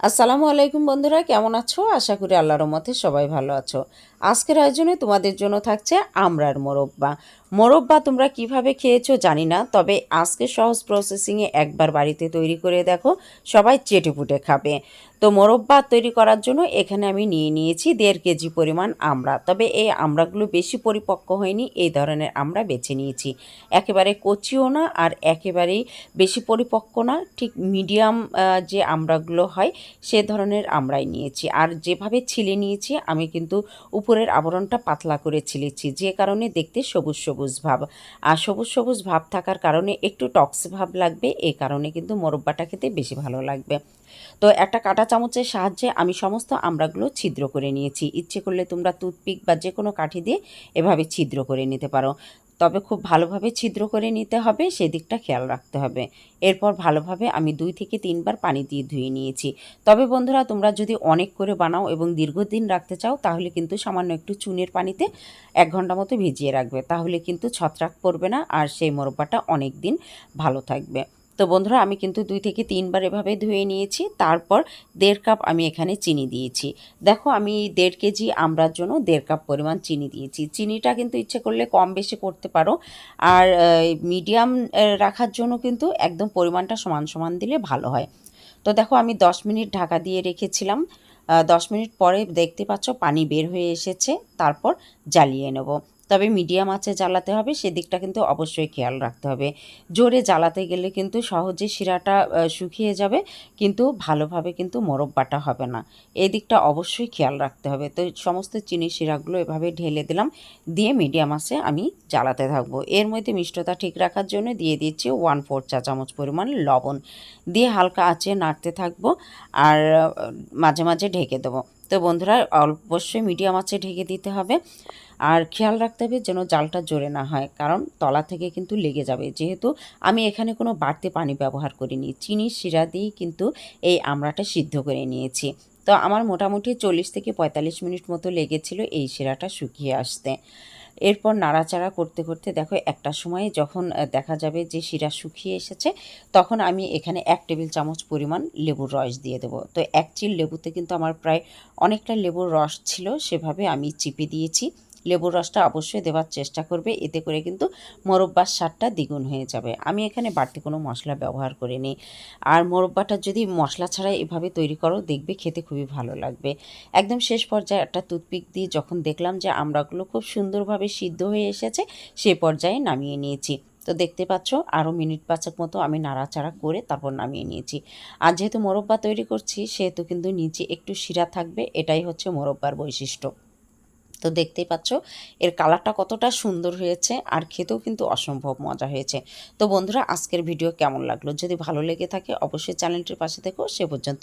আসসালামু আলাইকুম বন্ধুরা, কেমন আছো? আশা করি আল্লাহর মতে সবাই ভালো আছো। আজকের আয়োজনে তোমাদের জন্য থাকছে আমরার মোরব্বা। মোরব্বা তোমরা কীভাবে খেয়েছো জানি না, তবে আজকে সহজ প্রসেসিংয়ে একবার বাড়িতে তৈরি করে দেখো, সবাই চেটে পুটে খাবে। তো মোরব্বা তৈরি করার জন্য এখানে আমি নিয়ে নিয়েছি দেড় কেজি পরিমাণ আমড়া, তবে এই আমড়াগুলো বেশি পরিপক্ক হয়নি, এই ধরনের আমরা বেছে নিয়েছি। একেবারে কচিও না আর একেবারেই বেশি পরিপক্ক না, ঠিক মিডিয়াম যে আমড়াগুলো হয় সে ধরনের আমরাই নিয়েছি। আর যেভাবে ছিলে নিয়েছি, আমি কিন্তু উপরের আবরণটা পাতলা করে ছিলেছি, যে কারণে দেখতে সবুজ সবুজ। ভাব। আর সবুজ সবুজ ভাব থাকার কারণে একটু টক্স ভাব লাগবে এই কারণে কিন্তু মোরব্বাটা খেতে বেশি ভালো লাগবে। তো একটা কাটা চামচের সাহায্যে আমি সমস্ত আমড়াগুলো ছিদ্র করে নিয়েছি। ইচ্ছে করলে তোমরা টুথপিক বা যে কোনো কাঠি দিয়ে এভাবে ছিদ্র করে নিতে পারো। তবে খুব ভালোভাবে ছিদ্র করে নিতে হবে, সেদিকটা খেয়াল রাখতে হবে। এরপর ভালোভাবে আমি দুই থেকে তিনবার পানি দিয়ে ধুয়ে নিয়েছি। তবে বন্ধুরা, তোমরা যদি অনেক করে বানাও এবং দীর্ঘদিন রাখতে চাও, তাহলে কিন্তু সামান্য একটু চুনের পানিতে এক ঘণ্টা মতো ভিজিয়ে রাখবে। তাহলে কিন্তু ছত্রাক পড়বে না আর সেই মোরব্বাটা অনেক দিন ভালো থাকবে। তো বন্ধুরা, আমি কিন্তু দুই থেকে তিনবার এভাবে ধুয়ে নিয়েছি, তারপর দেড় কাপ আমি এখানে চিনি দিয়েছি। দেখো, আমি দেড় কেজি আমরার জন্য দেড় কাপ পরিমাণ চিনি দিয়েছি। চিনিটা কিন্তু ইচ্ছে করলে কম বেশি করতে পারো। আর মিডিয়াম রাখার জন্য কিন্তু একদম পরিমাণটা সমান সমান দিলে ভালো হয়। তো দেখো, আমি দশ মিনিট ঢাকা দিয়ে রেখেছিলাম। দশ মিনিট পরে দেখতে পাচ্ছ পানি বের হয়ে এসেছে, তারপর জ্বালিয়ে নেব। তবে মিডিয়াম আঁচে জ্বালাতে হবে, সেদিকটা কিন্তু অবশ্যই খেয়াল রাখতে হবে। জোরে জ্বালাতে গেলে কিন্তু সহজে শিরাটা শুকিয়ে যাবে, কিন্তু ভালোভাবে কিন্তু মোরব্বাটা হবে না। এই দিকটা অবশ্যই খেয়াল রাখতে হবে। তো সমস্ত চিনি শিরাগুলো এভাবে ঢেলে দিলাম, দিয়ে মিডিয়াম আঁচে আমি জ্বালাতে থাকব। এর মধ্যে মিষ্টতা ঠিক রাখার জন্য দিয়ে দিচ্ছি ওয়ান ফোর চা চামচ পরিমাণ লবণ। দিয়ে হালকা আঁচে নাড়তে থাকব, আর মাঝে মাঝে ঢেকে দেবো। তো বন্ধুরা, অবশ্যই মিডিয়াম আঁচে ঢেকে দিতে হবে। আর খেয়াল রাখতে হবে যেন জালটা জোরে না হয়, কারণ তলা থেকে কিন্তু লেগে যাবে। যেহেতু আমি এখানে কোনো বাড়তি পানি ব্যবহার করিনি, চিনি, শিরা দিয়েই কিন্তু এই আমড়াটা সিদ্ধ করে নিয়েছি। তো আমার মোটামুটি চল্লিশ থেকে পঁয়তাল্লিশ মিনিট মতো লেগেছিল এই শিরাটা শুকিয়ে আসতে। এরপর নাড়াচাড়া করতে করতে দেখো একটা সময়ে যখন দেখা যাবে যে শিরা শুকিয়ে এসেছে, তখন আমি এখানে এক টেবিল চামচ পরিমাণ লেবুর রস দিয়ে দেবো। তো এক চিল লেবুতে কিন্তু আমার প্রায় অনেকটা লেবুর রস ছিল, সেভাবে আমি চিপে দিয়েছি। লেবুর রসটা অবশ্যই দেওয়ার চেষ্টা করবে, এতে করে কিন্তু মোরব্বার স্বাদটা দ্বিগুণ হয়ে যাবে। আমি এখানে বাড়তি কোনো মশলা ব্যবহার করিনি। আর মোরব্বাটা যদি মশলা ছাড়া এভাবে তৈরি করো, দেখবে খেতে খুবই ভালো লাগবে। একদম শেষ পর্যায়ে একটা টুথপিক দিয়ে যখন দেখলাম যে আমড়াগুলো খুব সুন্দরভাবে সিদ্ধ হয়ে এসেছে, সে পর্যায়ে নামিয়ে নিয়েছি। তো দেখতে পাচ্ছ, আরও মিনিট পাঁচেক মতো আমি নাড়াচাড়া করে তারপর নামিয়ে নিয়েছি। আর যেহেতু মোরব্বা তৈরি করছি, সেহেতু কিন্তু নিচে একটু শিরা থাকবে, এটাই হচ্ছে মোরব্বার বৈশিষ্ট্য। তো দেখতেই পাচ্ছ, এর কালারটা কতটা সুন্দর হয়েছে আর খেতেও কিন্তু অসম্ভব মজা হয়েছে। তো বন্ধুরা, আজকের ভিডিও কেমন লাগল? যদি ভালো লেগে থাকে, অবশ্যই চ্যানেলটির পাশে দেখো সে পর্যন্ত